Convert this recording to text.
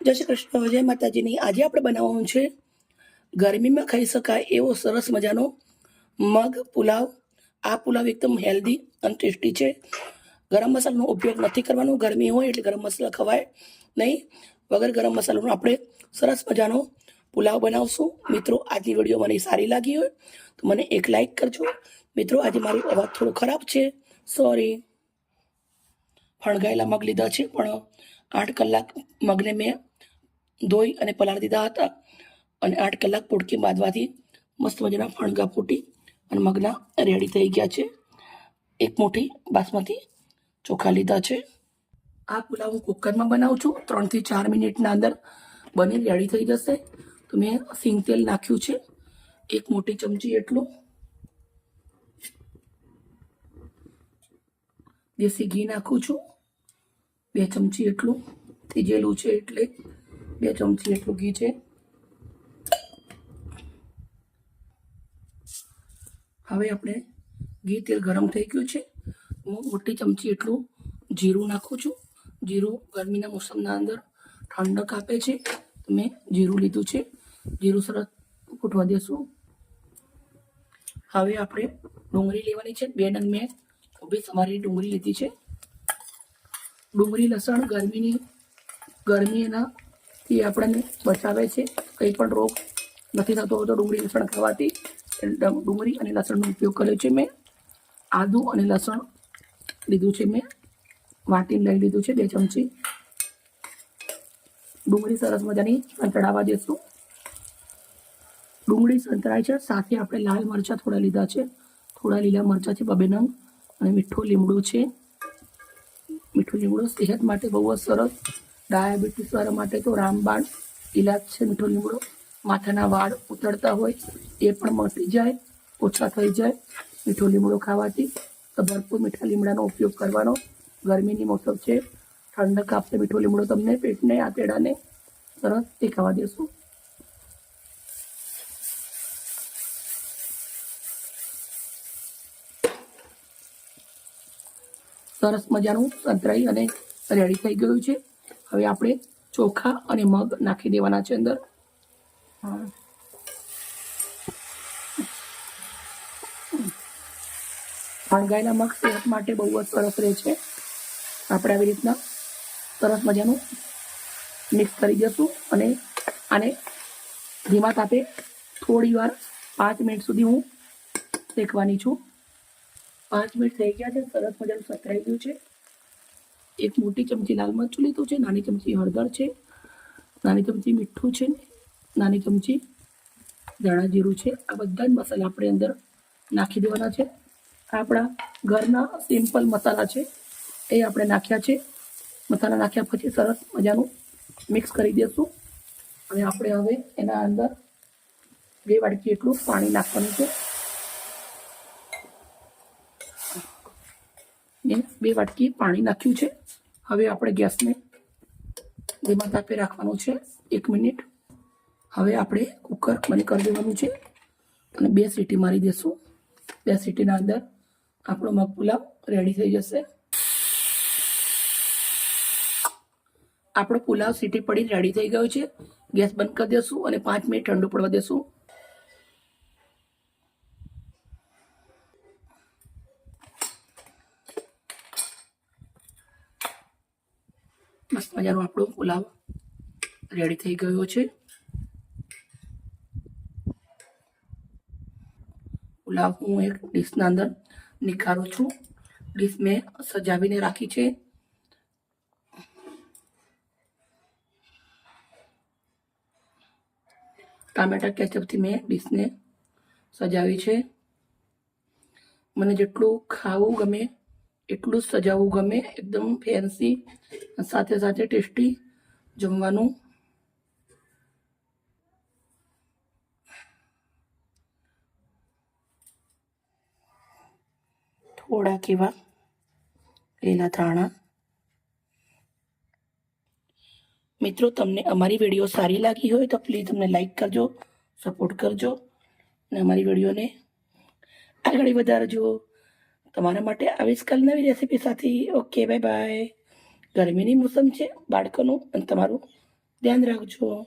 જય શ્રી કૃષ્ણ, જય માતાજીની. આજે આપણે બનાવવાનું છે ગરમીમાં ખાઈ શકાય એવો સરસ મજાનો મગ, પુલાવ. આ પુલાવ એકદમ હેલ્ધી અને ટેસ્ટી છે. ગરમ મસાલાનો ઉપયોગ નથી કરવાનો. ગરમી હોય એટલે ગરમ મસાલા ખવાય નહીં. વગર ગરમ મસાલાનો આપણે સરસ મજાનો પુલાવ બનાવશું. મિત્રો, આજની વીડિયો મને સારી લાગી હોય તો મને એક લાઈક કરજો. મિત્રો, આજે મારો અવાજ થોડો ખરાબ છે. સોરી ફણગાયેલા મગ લીધા છે, પણ આઠ કલાક મગને મેં ધોઈ અને પલાળી દીધા હતા. અને આઠ કલાક પોટકી બાંધવાથી મસ્ત મજાના ફણગા ફૂટી અને મગના રેડી થઈ ગયા છે. એક મોટી બાસમતી ચોખા લીધા છે. આ પુલાવ હું કુકરમાં બનાવું છું. ત્રણથી ચાર મિનિટના અંદર બની રેડી થઈ જશે. તો મેં સિંગ તેલ નાખ્યું છે. એક મોટી ચમચી એટલું. દેશી ઘી નાખું છું. બે ચમચી એટલું. થીજેલું છે એટલે બે ચમચી એટલું ઘી છે. હવે આપણે ઘી તેલ ગરમ થઈ ગયું છે. હું મોટી ચમચી એટલું જીરું નાખું છું. જીરું ગરમીના મોસમના અંદર ઠંડક આપે છે. મેં જીરું લીધું છે. જીરું સરસ ફૂટવા દેશું. હવે આપણે ડુંગળી લેવાની છે. બે ડંગ મેં ઊભી સમારી ડુંગળી લીધી છે. ડુંગળી લસણ ગરમીની ગરમી એનાથી આપણને બચાવે છે. કંઈ પણ રોગ નથી થતો હોતો ડુંગળી લસણ ખાવાથી ડુંગળી અને લસણનો ઉપયોગ કર્યો છે મેં. આદું અને લસણ લીધું છે મેં. વાટીને લઈ લીધું છે બે ચમચી. ડુંગળી સરસ મજાની સંતળાવા દેશું. ડુંગળી સંતળાય છે, સાથે આપણે લાલ મરચાં થોડા લીધા છે. થોડા લીલા મરચાં છે બબે નંગ અને મીઠું લીમડું છે. મીઠું લીમડું સેહત માટે બહુ જ સરસ ડાયાબિટીસ વાળા માટે તો રામબાણ ઇલાજ છે, મીઠો લીમડો. માથાના વાળ ઉતરતા હોય, એ પણ મટી જાય, ઓછા થઈ જાય. મીઠો લીમડો ખાવાથી તો ભરપૂર મીઠા લીમડાનો ઉપયોગ કરવાનો ગરમીની મોસમ છે. ઠંડક આપશે મીઠો લીમડો તમને પેટને આતેડાને સરસ તે ખાવા દેશું. સરસ મજાનું સંતરાઈ અને રેડી થઈ ગયું છે. હવે આપણે ચોખા અને મગ નાખી દેવાના છે અંદર. ફણગાયેલા મગ સેહત માટે બહુ જ સરસ રહે છે. આપણે આવી રીતના સરસ મજાનું મિક્સ કરી દઈશું અને આને ધીમા તાપે થોડી વાર પાંચ મિનિટ સુધી હું શેકવાની છું. પાંચ મિનિટ થઈ ગયા છે, સરસ મજાનું સતરાઈ ગયું છે. એક મોટી ચમચી લાલ મરચું લીધું છે, નાની ચમચી હળદર છે, નાની ચમચી મીઠું છે, નાની ચમચી ધાણા જીરું છે. આ બધા જ મસાલા આપણે અંદર નાખી દેવાના છે. આપણા ઘરના સિમ્પલ મસાલા છે. એ આપણે નાખ્યા છે. મસાલા નાખ્યા પછી સરસ મજાનું મિક્સ કરી દઈશું અને આપણે હવે એના અંદર બે વાડકી એટલું પાણી નાખવાનું છે. બે વાટકી પાણી નાખ્યું છે. હવે આપણે ગેસને ધીમા તાપે રાખવાનું છે. એક મિનિટ. હવે આપણે કુકર બંધ કરી દેવાનું છે અને બે સીટી મારી દેશું. બે સીટીના અંદર આપણો મગ પુલાવ રેડી થઈ જશે. આપણો પુલાવ સીટી પડી રેડી થઈ ગયો છે. ગેસ બંધ કરી દેશું અને પાંચ મિનિટ ઠંડુ પડવા દેશું. મસ્ત મજાનો આપણો પુલાવ રેડી થઈ ગયો છે. પુલાવ હું એક ડીશના અંદર નિખારું છું. ડીશ મેં સજાવીને રાખી છે. ટામેટા કેચઅપથી મેં ડીશને સજાવી છે. મને જેટલું ખાવું ગમે એટલું જ સજાવવું ગમે, એકદમ ફેન્સી સાથે સાથે ટેસ્ટી જમવાનું. થોડાક એવા લીલા ધાણા. મિત્રો, તમને અમારી વીડિયો સારી લાગી હોય તો પ્લીઝ તમને લાઈક કરજો સપોર્ટ કરજો અને અમારી વિડીયોને આગળ વધારજો. તમારા માટે આવીશ કાલ નવી રેસીપી સાથે. ઓકે બાય બાય ગરમીની મોસમ છે, બાળકોનું અને તમારું ધ્યાન રાખજો.